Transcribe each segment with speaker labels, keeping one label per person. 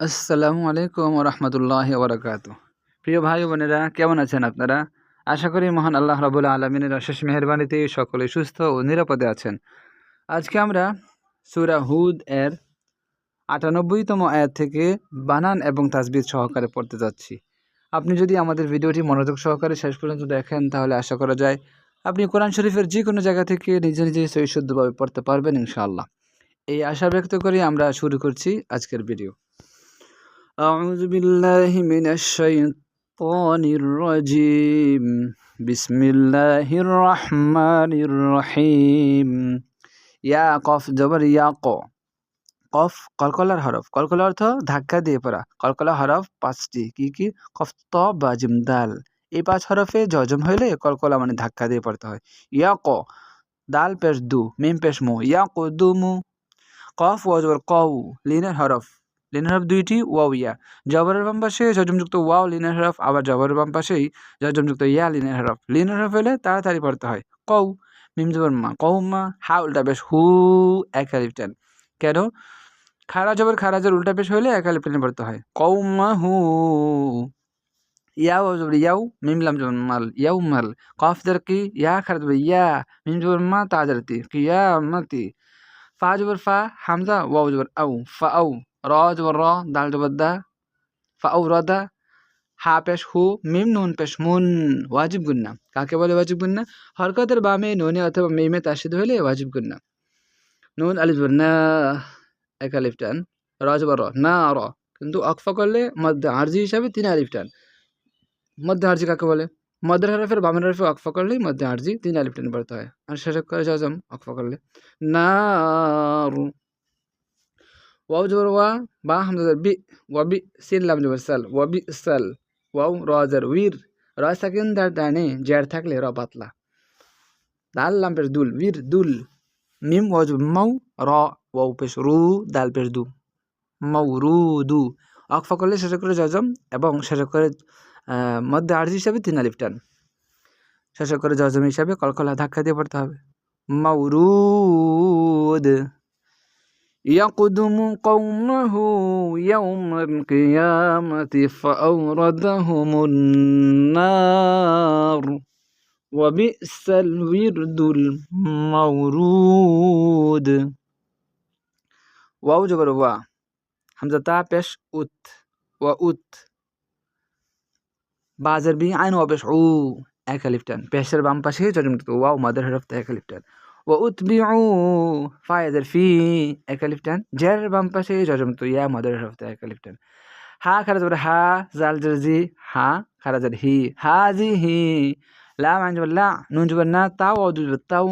Speaker 1: আসসালামু আলাইকুম রহমতুল্লাহ বরকাত প্রিয় ভাই বোনেরা, কেমন আছেন আপনারা? আশা করি মহান আল্লাহ রাবুল আলমিনের অশেষ মেহরবানিতে সকলে সুস্থ ও নিরাপদে আছেন। আজকে আমরা সুরা হুদ এর আটানব্বইতম আয়াত থেকে বানান এবং তাজবিদ সহকারে পড়তে যাচ্ছি। আপনি যদি আমাদের ভিডিওটি মনোযোগ সহকারে শেষ পর্যন্ত দেখেন, তাহলে আশা করা যায় আপনি কোরআন শরীফের যে কোনো জায়গা থেকে নিজে নিজে সৈশুদ্ধভাবে পড়তে পারবেন ইনশাআল্লাহ। এই আশা ব্যক্ত করে আমরা শুরু করছি আজকের ভিডিও। أعوذ بالله من الشيطان الرجيم بسم الله الرحمن الرحيم ইয়া কফ জবর ইয়া ক কফ কলকলার হরফ কলকলা অর্থ ধাক্কা দিয়ে পড়া কলকলা হরফ পাঁচটি কি কি কফ ত বা জিম দাল এই পাঁচ হরফে জজম হইলে কলকলা মানে ধাক্কা দিয়ে পড়তে হয় ইয়া ক দাল পেশ দু মিম পেশ মু ইয়া ক দু মু কফ ওয়াজবর কউ লিনের হরফ লিনার দুইটি, ওয়াও, ইয়া। জবরের বাম পাশে জজমযুক্ত ওয়াও লিনার হরফ আবার জবরের বাম পাশেই জজমযুক্ত ইয়া লিনার হরফ লিনার হরফ হলে তাড়াতাড়ি পড়তে হয়। কৌ মিম জবর মা কৌ মা, হা, উল্টা বেশ, হু এক আলিফ টেন। কেন? খারা জবর উল্টা পেশ হলে এক আলিফ পড়তে হয়। কৌ মা, হু, ইয়াও জবর ইয়াও, মিম লাম জবর মাল, ইয়াও মাল। কফ দের কি, ইয়া, খারা জবর ইয়া, মিম জবর মা তাজারতি কিয়া মাতি ফা জবর ফা, হামজা, ওয়াও জবর আউ, ফা, আউ। র জবর র দাল জবর দা ফা র হা পেশ হু মিম নুন পেশ মুন ওয়াজিব গুন্না কাকে বলে ওয়াজিব গুন্না হরকতের বামে নুনে অথবা মিমে তাসিদ হলে ওয়াজিব গুন্না নুন আলিফ না এক আলিফ টান র জবর র না র কিন্তু অকফা করলে মধ্য আরজি হিসাবে তিন আলিফ টান মধ্য আরজি কাকে বলে মদের হরফের বামের হরফে অকফা করলেই মধ্যে আরজি তিন আলিফ টেন পড়তে হয় আর শেষ করে জজম অকফা করলে না ওয়াও জবর ওয়া বা হামজা বি ওয়া বি সিন লাম জবর সাল ওয়া বি সাল ওয়াও রজার উইর র সাকিন দার ডানে জের থাকলে র পাতলা দাল লাম পেশ দুল উইর দুল মিম ওয়াজ মাউ র ওয়াও পেশ রু দাল পেশ দু মাউ রু দু অকফা করলে শেষ করে জজম এবং শেষ করে মধ্যে আর্জি হিসাবে তিন আলিফ টান শেষ করে জজম হিসাবে কলকলা ধাক্কা দিয়ে পড়তে হবে মাউরুদ يقدم قومه يوم القيامة فأوردهم النار. وبئس الورد المورود. واو جو وا حمزة تا بيش أوت. وأوت. بازر بي عين و وبيش عو أكاليبتان بيشر بام باشي جرمت واو مادر حرف تا تأكاليبتان ওয়াও মাদার হরফ এক আলিফ টান وأتبعوا فايد في أكاليفتان جر بام باشي جرم تو يا مدر رفت أكاليفتان ها خرج بر ها زال جرزي ها خرج هي هذه لا মান জবর লা নুন জবর না তাও অদু জবর তাও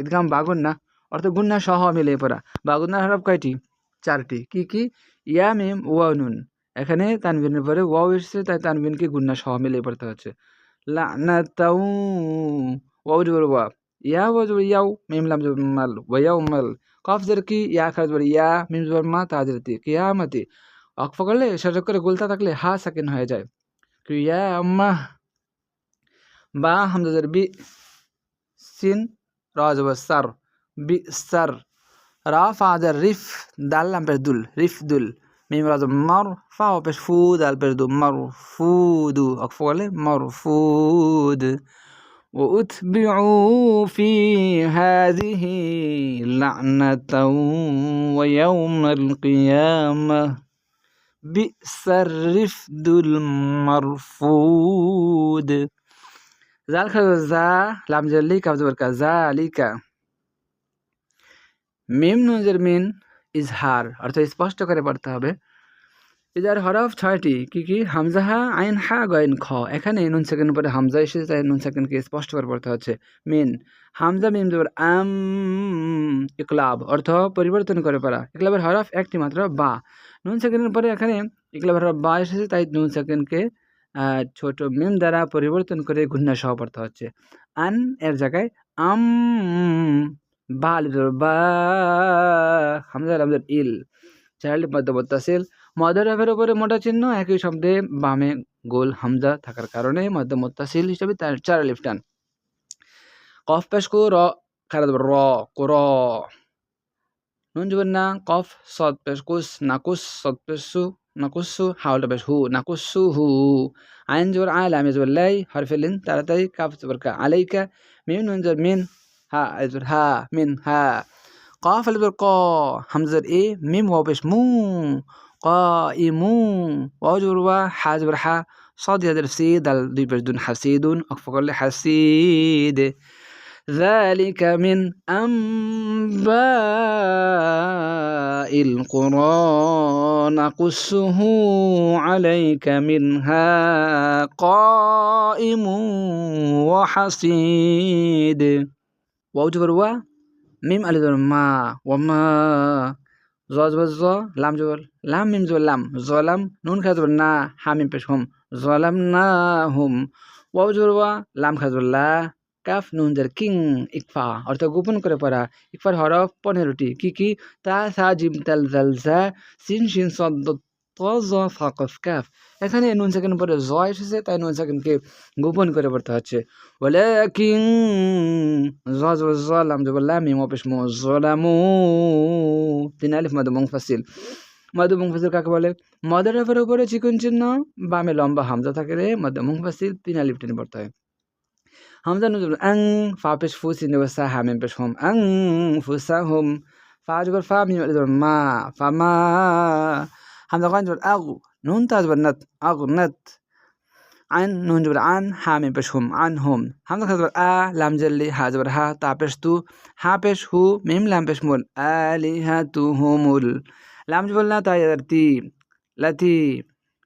Speaker 1: ইদগাম বাগুন না অর্থাৎ গুন্না সহ মিলে পড়া বাগুন্নার হরফ কয়টি চারটি কি কি ইয়া মিম ওয়া নুন এখানে তানবিনের পরে ওয়াও এসেছে তাই তানবিনকে গুন্না সহ মিলে পড়তে হচ্ছে লা না তাও ওয়াও জবর ওয়া ইয়া ওয়াজবর ইয়াও মিম লাম জবর মাল ওয়াও মাল কফ জের কি ইয়া খারাজ বর ইয়া মিম জবর মা তাজরতি কিয়ামতি অক্ফ করলে সজগ করে গুলতা থাকলে হা সাকিন হয়ে যায় ক্রিয়া আম্মা বা হামজাজের বি সিন রাজ সার বি সার রা ফাজার রিফ দাল লাম পেশ দুল রিফ দুল মিম রাজ মার ফা পেশ ফু দাল পেশ দু মার ফুদু অক্ফ করলে মার ফুদ وأتبعوا في هذه لعنة ويوم القيامة بئس الرفد المرفود ذلك ذا لام جليك أبزبرك ذلك মিম নুজের মিন ইজহার অর্থাৎ স্পষ্ট করে পড়তে হবে ইজার হরফ ছয়টি, কি কি? হামজাহা, আইন হা, গয়েন খ। এখানে নুন সেকেন্ড পরে হামজা এসেছে, তাই নুন সেকেন্ডকে স্পষ্ট করে পড়তে হচ্ছে। মিন, হামজা, মিম জবর আম, ইকলাব, অর্থ পরিবর্তন করে পড়া। ইকলাবের হরফ একটি মাত্র, বা। নুন সেকেন্ডের পরে এখানে ইকলাবের হরফ বা এসেছে, তাই নুন সেকেন্ডকে ছোট মিম দ্বারা পরিবর্তন করে ঘূর্ণা সহ পড়তে হচ্ছে। আন, এর জায়গায় আম, বা বা, হামজা হামজার ইল। চাইল্ড মধ্য মত্তাসিল মদের এফের উপরে মোটা চিহ্ন একই শব্দে বামে গোল হামজা থাকার কারণে মধ্য মোত্তাসিল হিসেবে তার চার লিফটান কফ পেশ কো র খারাপ র কো র নুন জবর না কফ সদ পেশ কুস নাকুস সদ পেশ সু নাকুসু হাওলটা পেশ হু নাকুসু হু আইন জবর আ লাম জবর লাই হরফিলিন তাড়াতাড়ি কাফ জবর কা আলাইকা মিম নুন জবর মিন হা জবর হা মিন হা قاف اللي قا همزة ايه ميم واو بيش مو قائمون. وأجرها حاج برحا صاد هذا الفسيد. دال دي بردون حسيد أكفر لحسيد ذلك من أنباء القرآن. قصه عليك منها قائم وحصيد وأجبر و ميم ألدر ما. وما. জ জবর লাম জবর লাম, মিম জবর লাম জলাম নুন খা জবর না, হা, মিম, পেশ, হুম জলাম না, হুম, ওয়াও জবর লাম খা কাফ, নুন, জার, কিং, ইকফা, অর্থাৎ গোপন করে পড়া, ইকফার হরফ পনেরোটি কি কি, তা, সা, জিম, তাল, জাল সা সিন সিন শিন ত জ ফাকফ ক্যাফ এখানে নুন সেকেন্ড পরে জ এসেছে, তাই নুন সেকেন্ডকে গোপন করে পড়তে হচ্ছে। বলে কিং জলাম জলামিম অপেশ জলামু তিন আলিফ, মদ মুংফাসিল মধ্য মুখফাসিল কাকে বলে? মদের রেফের উপরে চিকন চিহ্ন, বামে লম্বা হামজা থাকে রে মধ্য মুখফাসিল তিন আলিফ টেনে পড়তে হয়। হামজা নুজুল আং, ফা পেশ ফু, সিন সা হ্যাম মেম পেশ হোম। আং ফুসা হোম। ফা যুগর ফা, মিম মা, ফা, মা। حمد কয়েন জবর আগু নুন তাজবর নত আগু নত আইন عن জবর আন হা মে পেশ হুম আন হুম হামজা খাজবর আ লাম জল্লি হা জবর হা তা পেশ بش হা পেশ হু মিম লাম পেশ মুল আলি হা তু হুমুল লাম জবর না তা ইয়াদার তি লতি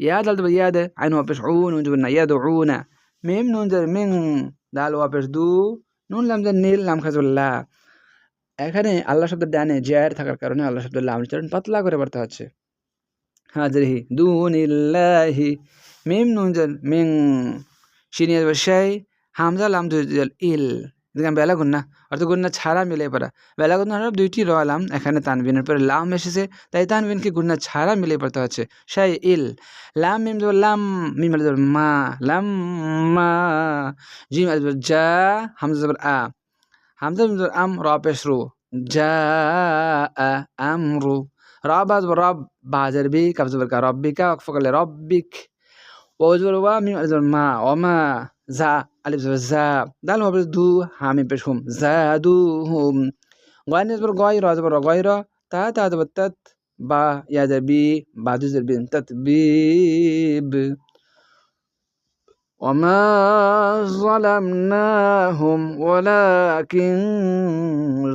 Speaker 1: ইয়াদ আল জবর ইয়াদ আইন হু পেশ উ নুন জবর না ইয়াদ উ না মিম নুন জবর মিং দাল ওয়া لام দু নুন এখানে আল্লাহ শব্দ ডানে জ্যার থাকার কারণে আল্লাহ শব্দ লাম চরণ পাতলা করে পড়তে হচ্ছে। হাজরিহি দুনিল্লাহি মিম নুন জেল মিং শিনিয়া সেই হামজা লাম দুই ইল। দেখলাম বেলা গুন্না, অর্থাৎ গুন্না ছাড়া মিলে পড়া বেলা গুন্না দুইটি রলাম এখানে তানবিনের পরে লাম এসেছে, তাই তানবিনকে গুন্না ছাড়া মিলে পড়তে হচ্ছে। সেই ইল, লাম মিম জবর লাম, মিম আলি মা, লাম মা, জিম আলি জা, হামজা আ। হামজা আম, র পেশ রু, জা আমরু। রব আসব রব বাহাজের বি কাবজ বরকা রব্বিকা অকফ করলে রব্বিক ওজবর ওয়া মিম আলিজবর মা অমা জা আলিফ জা দাল হবে দু হামি পেশ হুম জা দু হুম গয় নিজবর গয় র জবর গয় র তা তা জবর তৎ বা ইয়াজের বি বাদুজের বিন তৎ বিব وما ظلمناهم ولكن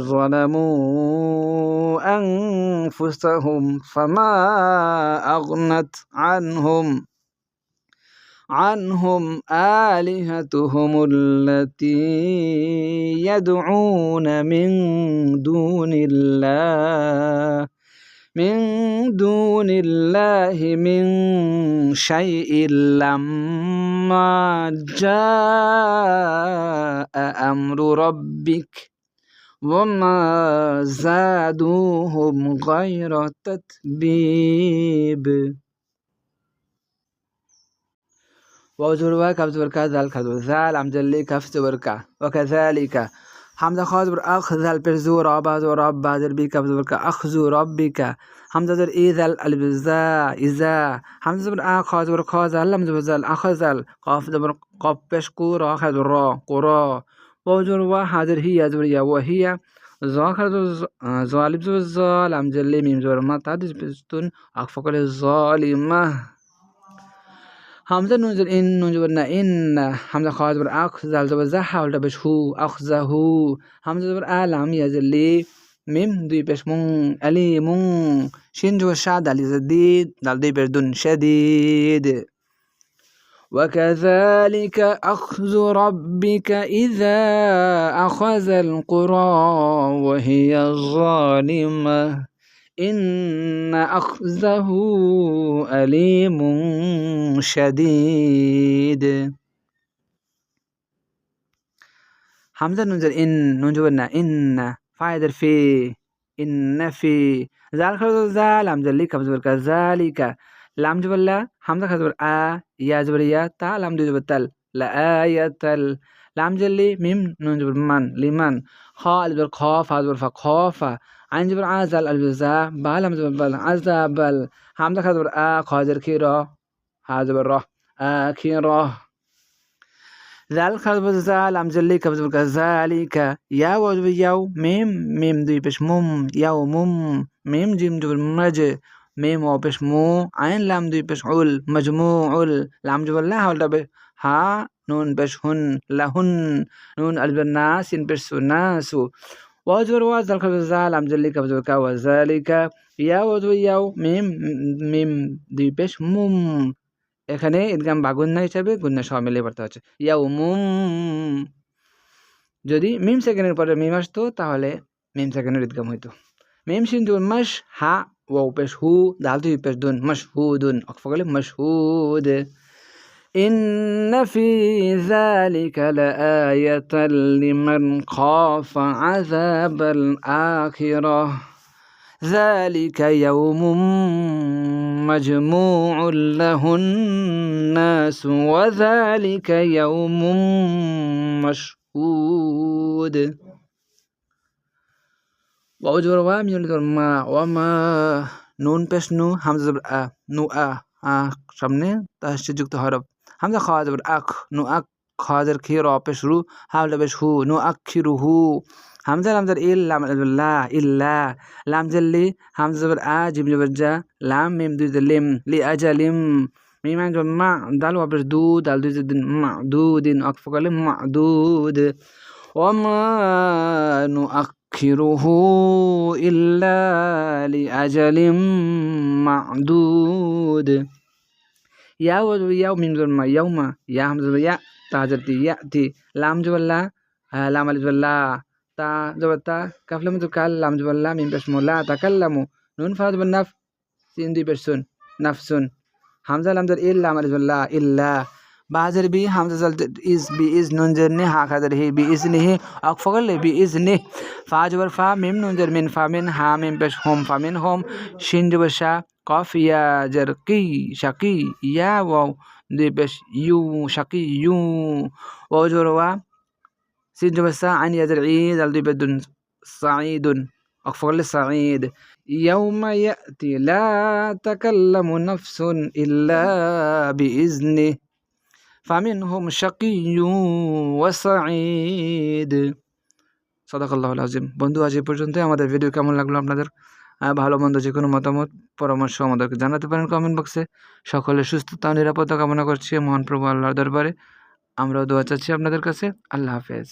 Speaker 1: ظلموا أنفسهم فما أغنت عنهم عنهم آلهتهم التي يدعون من دون الله من دون الله من شيء لما جاء أمر ربك وما زادوهم غير تتبيب. وزروا كف زبر كا ذال كف زبر ذال عم جلي হামজা খজ আখ জাল পেরজু রবাজ ও রব বাজর বিকা আখ আখজু রব বিকা হামজা জর ইজ আল আল ইজা ইজা হামজা জবর আ খজ জবর খজ আল হাম জবর জাল আখজ আল কফ জবর কফ পেশ কু র খাজ র কো র ও জোর ওয়া হাজর হিয়া জবর ইয়া ওয়া হিয়া জ খাজ জ আলিব জবর জ লাম জলিম মিম জবর মা তাদিস বিস্তুন আকফকলে জলিমা همزه نون زل إن نون زبر إن همزه خواهد بر أخ زل زبر زه حول دبش هو أخ زه هو. همزه زبر ألم يزل لي ميم دوی پیش مون علی مون. شین جو شاد علی زدید دل دوی پیش دون شدید وكذلك أخذ ربك إذا أخذ القرى وهي ظالمة إن أخذه أليم شديد. حمزة ننزل إن ننجبنا إن فايدر في إن في. ذلك زال حمزة لي كفزبر كذلك لام جبل حمزة كفزبر آ يا جبر يا تا لام جبر تل. لا آية تل. لام جلي ميم نون من لمن خا جبر خا فا عنجبر عزل الجزاء بال همزة بل عزبل همزة خزبر آ قادر كي را هذا راه. آ كي را ذلك هذا بالزال لم جليك بزبر كذلك يا وجب يو ميم ميم دوي بش موم يو موم ميم جيم جبر مج. ميم و بش مو عين لام دوي بش عول مجموع عول لام جبر لا هول ها نون بش هن لهن. نون البناس بش سناسو হা সিন জাল আম জল্লি কা জবর কা ওয়া জালিকা ইয়া জবর ইয়াও মিম মিম দুই পেশ মুম এখানে ঈদগাম বা গুন্না হিসাবে গুন্না সহ মিলিয়ে পড়তে হচ্ছে ইয়াও মুম যদি মিম সেকেন্ডের পরে মিম আসতো তাহলে মিম সেকেন্ডের ঈদগাম হইতো মিম সিন্ধু মাস হা ওয়াও পেশ হু দাল দুই পেশ দুন মাস হু দুন অকফগলে মাস হুদ إن في ذلك لآية لمن خاف عذاب الآخرة ذلك يوم مجموع له الناس وذلك يوم مشهود وأجر وام يولد ما وما নুন পেশ নু হামজা জবর আ নু আ আ সামনে তাহসে যুক্ত হরফ همزه خواهد بر اک نو اک خواهد که را پش رو حول بش هو نو اکی رو هو همزه لام در ایل لام الله الا لام جلی همزه بر ا جیم جبر جا لام میم دوی لیم لی اجلیم میم انجا مع دال و بر دو دال دوی دن معدود اکف کلی معدود وما نؤخره إلا لأجل معدود يا يوم من ذرما يوم يا همزة يا تاجرتي يأتي لام جبلا لام ألف جبلا تا جبتا كاف لم تكال لام جبلا من بسم لا تكلموا نون فاز بالنف سين دي برسون نفسون همزة لام در إلا لام ألف جبلا إلا বাজার বি হামজা জাল ইজ বি ইজ নুন জের নে হা খাদার হি বি ইজ নে অক ফগল বি ইজ নে ফা জবর ফা মিম নুন জের মিন ফা মিন হা মিম পেশ হোম ফা মিন হোম শিন জবর শা কফ ইয়া জের কি শাকি ইয়া ওয়াও দুই পেশ ইউ শাকি ইউ ও জবর ওয়া সিন জবর সা আইন ইয়া জের ঈদ আল দুই পেশ দুন সাঈদুন অক ফগল সাঈদ يوم يأتي لا تكلم نفس إلا بإذنه فمنهم شقي وسعيد সদাকাল্লাহ আজিম বন্ধু আজ এই পর্যন্তই আমাদের ভিডিও কেমন লাগলো আপনাদের ভালো মন্দ যে কোনো মতামত, পরামর্শ আমাদেরকে জানাতে পারেন কমেন্ট বক্সে সকলের সুস্থতা নিরাপত্তা কামনা করছি। মহান প্রভু আল্লাহর দরবারে। আমরাও দোয়া চাচ্ছি আপনাদের কাছে। আল্লাহ হাফেজ।